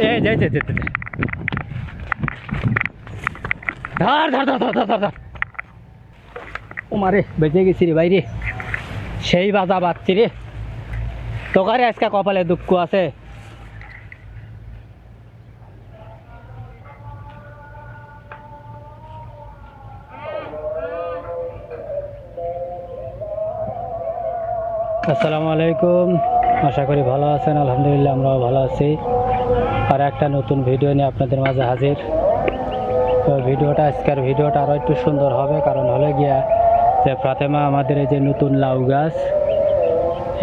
এই যে যে যে যে, যে। ধর ধর ধর ধর ধর ধর ধর। ও মারে বেঁচে গেছি রে বাইরে সেই বাজা বাচ্চি রে। তোকারে আজকে কপালে দুঃখ আছে। আসসালামু আলাইকুম। আশা করি ভালো আছেন আলহামদুলিল্লাহ আমরাও ভালো আছি। আর একটা নতুন ভিডিও নিয়ে আপনাদের মাঝে হাজির। তো ভিডিওটা আজকের ভিডিওটা আরও একটু সুন্দর হবে কারণ হলে গিয়া যে ফাতেমা আমাদের এই যে নতুন লাউ গাছ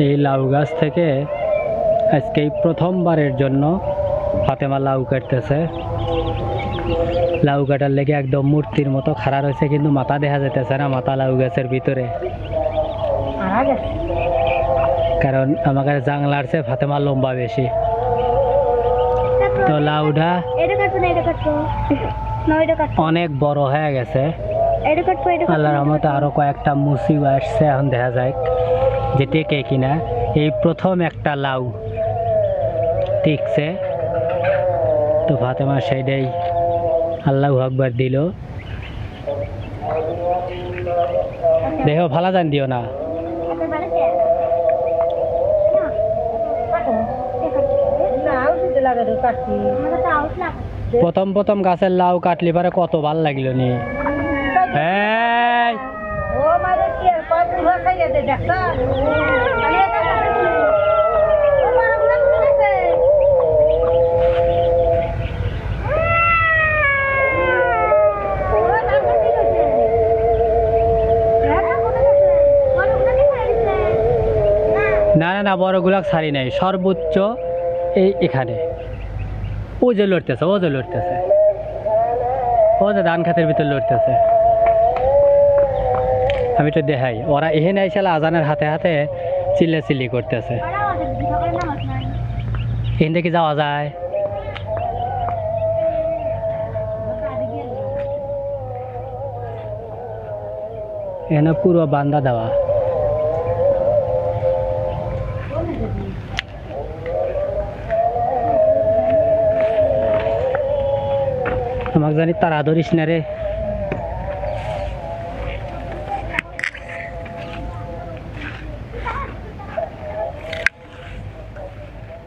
এই লাউ গাছ থেকে আজকে এই প্রথমবারের জন্য ফাতেমা লাউ কাটতেছে। লাউ কাটার লেগে একদম মূর্তির মতো খাড়া রয়েছে কিন্তু মাথা দেখা যেতেছে না মাথা লাউ গাছের ভিতরে। কারণ আমাদের জাংলার চেয়ে ফাতেমা লম্বা বেশি। তো লাউটা এটা কাটবো না এটা কাটবো না এটা কাটবো অনেক বড় হয়ে গেছে। এটা কাটবো এটা আল্লাহর রহমতে আরও কয়েকটা মুসিও আসছে এখন দেখা যায় যে টেকে কিনা। এই প্রথম একটা লাউ টিকছে। তো ফাতেমা সেইটাই আল্লাহ আকবার দিল। দেহ ভালো জান দিও না। না কাটো কাটছি প্রথম প্রথম গাছের লাউ কাটলি পারে কত ভালো লাগল না। না। না না বড়গুলাক ছাড়ি নাই সর্বোচ্চ এই এখানে। ও যে লড়তেছে ও যে লড়তেছে। ও যে ধান খাতের ভিতর লড়তেছে। আমি তো দেখাই, ওরা এখানে আইসাল আজানের হাতে হাতে চিল্লা চিল্লি করতেছে। এখান থেকে যাওয়া যায়। এখানে পুরো বান্দা দেওয়া। জানি তারা ধরিস না রে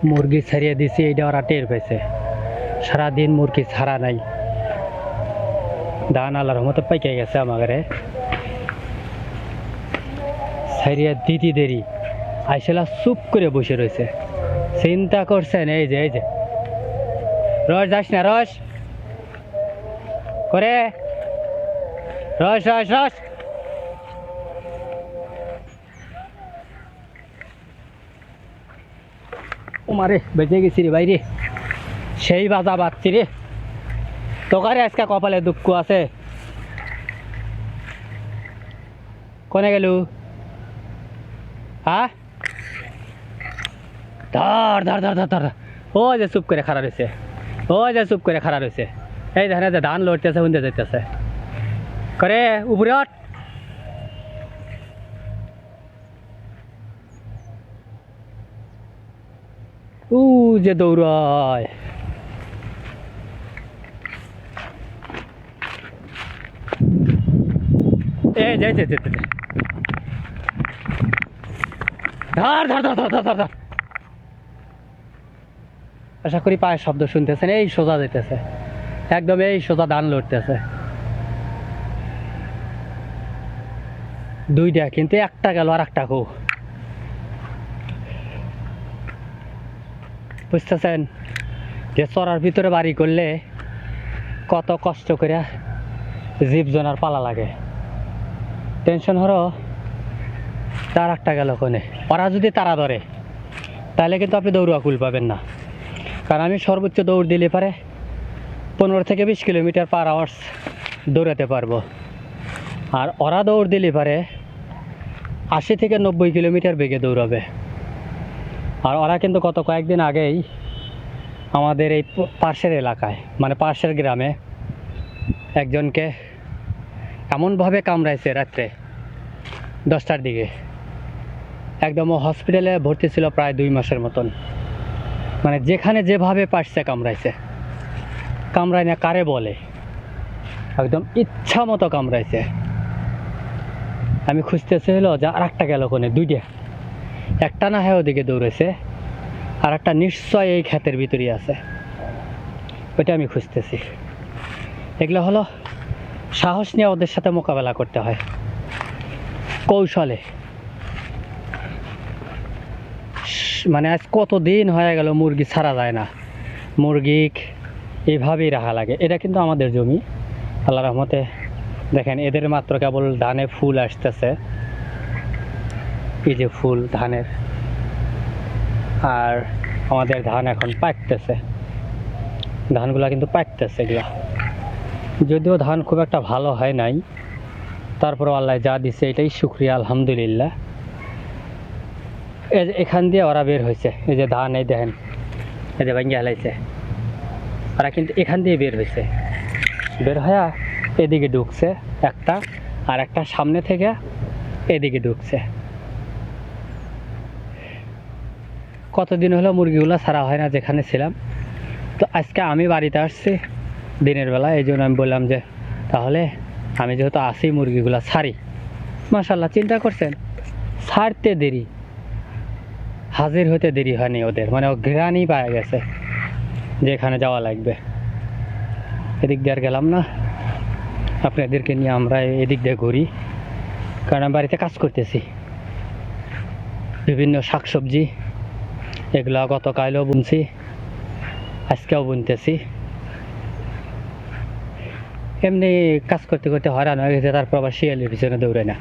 মুরগি ছাড়িয়ে দিছি, এইটা ওরা টের পেয়েছে সারাদিন মুরগি ছাড়া নাই। দান আল্লাহর মতো পাইকে গেছে আমাকে ছাড়িয়ে দিদি দেরি। আইসেলা চুপ করে বসে রয়েছে। চিন্তা করছেন, এই যে এই যে। রস যাস না, রস। করে। রস রস রস। ও মারে বেঁচে গেছি রে বাইরে সেই বাজা বাচ্চি রে। তোকারে আজকে কপালে দুঃখ আছে। কোনে গেলু? হ্যাঁ ধর ধর ধর ধর ধর। ও যে চুপ করে খাড়া রয়েছে। ও যে চুপ করে খাড়া রয়েছে। এই দেখেন যে ধান লড়তেছে শুনতে যাইতেছে। করে উপরে উ যে দৌড়ায়। এই যে যে যে যে, যে। ধর ধর ধর ধর ধর ধর ধর। আশা করি পায়ের শব্দ শুনতেছেন এই সোজা যেতেছে একদম এই সোজা ধান লড়তেছে। দুইটা, কিন্তু একটা গেল আর একটা কো বুঝতেছেন? যে চড়ার ভিতরে বাড়ি করলে কত কষ্ট করে জীব জনার পালা লাগে। টেনশন হলো তার একটা গেল কোনে? ওরা যদি তারা ধরে, তাহলে কিন্তু আপনি দৌড়ুয়া কুল পাবেন না। কারণ আমি সর্বোচ্চ দৌড় দিলে পারে পনেরো থেকে বিশ কিলোমিটার পার আওয়ার্স দৌড়াতে পারব। আর ওরা দৌড় দিলে পারে আশি থেকে নব্বই কিলোমিটার বেগে দৌড়াবে। আর ওরা কিন্তু গত কয়েকদিন আগেই আমাদের এই পাশের এলাকায় মানে পাশের গ্রামে একজনকে এমনভাবে কামড়াইছে রাত্রে দশটার দিকে। একদম হসপিটালে ভর্তি ছিল প্রায় দুই মাসের মতন। মানে যেখানে যেভাবে পারছে কামড়াইছে। কামড়ায় না কারে বলে? একদম ইচ্ছা মতো কামড়াইছে। আমি খুঁজতেছি হলো যে আর একটা গেল কোনে? দুইটা। একটা না হয় ওদিকে দৌড়েছে আর একটা নিশ্চয় এই ক্ষেতের ভিতরেই আছে। ওইটা আমি খুঁজতেছি। এগুলো হলো সাহস নিয়ে ওদের সাথে মোকাবেলা করতে হয়। কৌশলে। মানে আজ কত দিন হয়ে গেল মুরগি ছাড়া যায় না। মুরগি এইভাবেই রাখা লাগে। এটা কিন্তু আমাদের জমি। আল্লাহ রহমতে দেখেন এদের মাত্র কেবল ধানে ফুল আসতেছে। এই যে ফুল, ধানের। আর আমাদের ধান এখন পাকতেছে। ধানগুলা কিন্তু পাকতেছে এগুলা যদিও ধান খুব একটা ভালো হয় নাই। তারপর আল্লাহ যা দিছে এটাই শুক্রিয়া, আলহামদুলিল্লাহ। এখান দিয়ে ওরা বের হয়েছে এই যে ধান, এই দেখেন। এই যে ভাঙ্গি হালাইছে ওরা কিন্তু এখান দিয়ে বের হয়েছে। বের হয়ে এদিকে ঢুকছে একটা, আর একটা সামনে থেকে এদিকে ঢুকছে। কতদিন হলো মুরগিগুলো ছাড়া হয় না যেখানে ছিলাম। তো আজকে আমি বাড়িতে আসছি দিনের বেলা, এই জন্য আমি বললাম যে, তাহলে আমি যেহেতু আসি মুরগিগুলো ছাড়ি। মাসাল্লাহ চিন্তা করছেন? ছাড়তে দেরি। হাজির হতে দেরি হয়নি ওদের মানে ও ঘ্রাণই পাওয়া গেছে। যেখানে যাওয়া লাগবে। এদিক দিয়ে আর গেলাম না। আপনাদেরকে নিয়ে আমরা এদিক দিয়ে ঘুরি। কারণ আমি বাড়িতে কাজ করতেছি। বিভিন্ন শাকসবজি, এগুলো গতকালও বুনছি, আজকেও বুনতেছি। এমনি কাজ করতে করতে হয়রান হয়ে গেছে, তারপর আবার শিয়ালের পিছনে দৌড়ে না।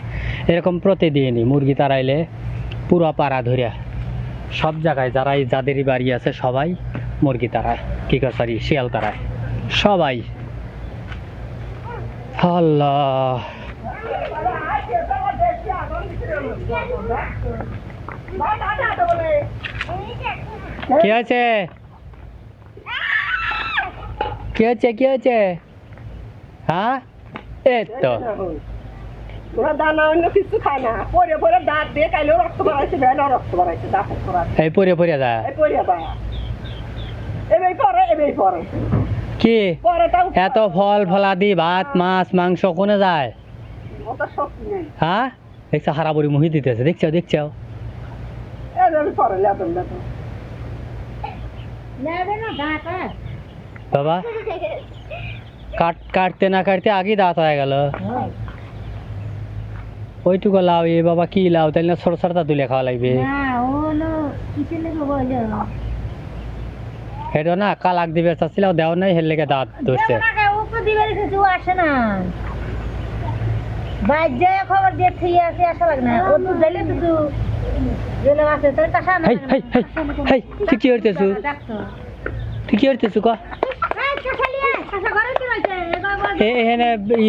এরকম প্রতিদিনই মুরগি তাড়াইলে পুরো পাড়া ধরিয়া, সব জায়গায় যারাই, যাদেরই বাড়ি আছে সবাই মুরগি তাড়ায় কি করে সরি শিয়াল তাড়ায় সবাই। আল্লাহ। কি আছে কি হচ্ছে কি হচ্ছে হ্যাঁ? এই তো। এই পরে পরে যা। পরে পরে। কি? এত ফল ফলাদি ভাত মাছ মাংস কোনে যায়? অত শক্তি নেই। হ্যাঁ দেখছ হারাবুড়ি মুহি দিতেছে। দেখছ দেখছ। বাবা কাট কাটতে না কাটতে আগেই দাঁত হয়ে গেল। ওইটুকু লাউ এ বাবা কি লাউ? তাহলে ছোটটা তুলে খাওয়া লাগবে। না হলো কিসের হেটো না কালাক দিবে চাচ্ছিল দেওয়া নাই হের লেগে দাঁত ধরছে দিবে কিছু আসে না বাইর যায় খবর দিয়ে ঠিক আছে আসা লাগে না ও তো দিলে তো গেলে আছে তোর কাছে না হেই হেই হেই হেই তুই কি করতেছু তুই কি করতেছু ক এই কাছালিয়া কাছা ঘরে কি হইছে এবার বল এ এখানে ই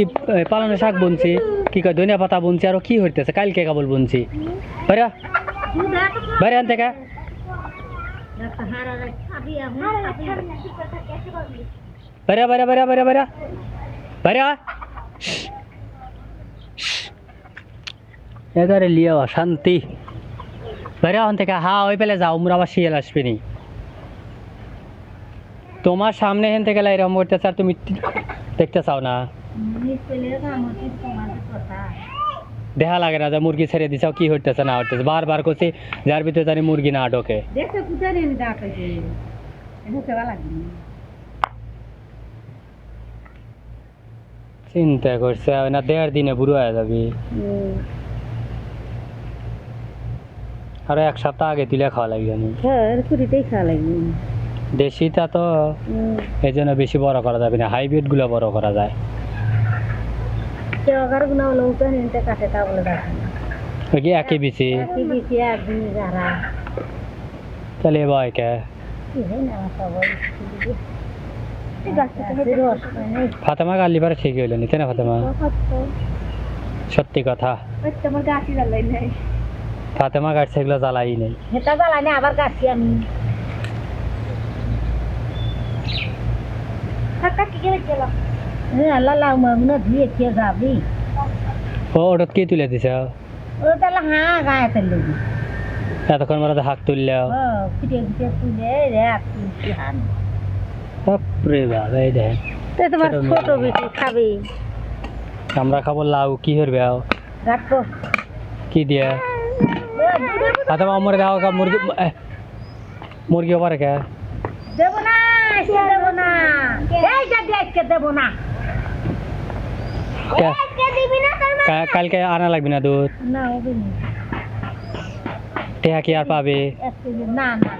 পালনের শাক বুনছি কি কয় ধনিয়া পাতা বুনছি আর কি হইতেছে কালকে কেবল বুনছি বাইরে বাইরে আন থেকে ডাক্তার হারা রে আবি আমি বাইরে বাইরে বাইরে বাইরে বাইরে বাইরে আ। এবারে লিয়ে শান্তি বাইরে আন থেকে হা, ওই পেলে যাও মোর আবার শিয়াল আসবে তোমার সামনে হেন থেকে এরকম করতেছে আর তুমি দেখতে চাও না। দেখা লাগে না যে মুরগি ছেড়ে দিছাও কি হইতেছে না হইতেছে। বারবার করছি যার ভিতরে জানি মুরগি না ঢোকে। চিন্তা করছে না দেড় দিনে বুড়ো হয়ে যাবি। আরও এক সপ্তাহ আগে তুলে খাওয়া লাগবে হ্যাঁ কুড়িতেই খাওয়া লাগবে। দেশিটা তো এই জন্য বেশি বড় করা যাবে না হাইব্রিডগুলো বড় করা যায়। কেওয়ার গুনা হলো তো নিতে কাটে তা বলে কি একই বিচি কি দিছি একদিন যারা তাহলে এ কে কি না সবাই রস নেই ফাতেমা গালি পারে ঠিক হইল নিতে না ফাতেমা সত্যি কথা তোমার গাছি জ্বালাই নাই ফাতেমা কাটছে এগুলো জ্বালাই নেই হেটা জ্বালাই না আবার গাছি আমি হ্যাঁ আল্লাহ লাউ মাগুনা দিয়ে খেয়ে যাবি ও ওটা কি তুলে দিছে? ও তাহলে হ্যাঁ গায়ে তেল এতক্ষণ মনে হাক তুললেও ও পিঠে পিঠে তুলে রে তুলছি হান বাপরে বাবা এই দেখেন। তোমার ছোট ছোট বেশি খাবে। আমরা খাব লাউ কি করবে কি দিয়ে? আচ্ছা আমার দাও কা মুরগি মুরগি পারে কে? দেবো না দেবো না। এইটা দিয়ে আজকে দেবো না। কে? আজকে দিবি না তোর মা? কা- কালকে আনা লাগবে না দুধ না হবে না টেহা কি আর পাবে আজকে দি- না না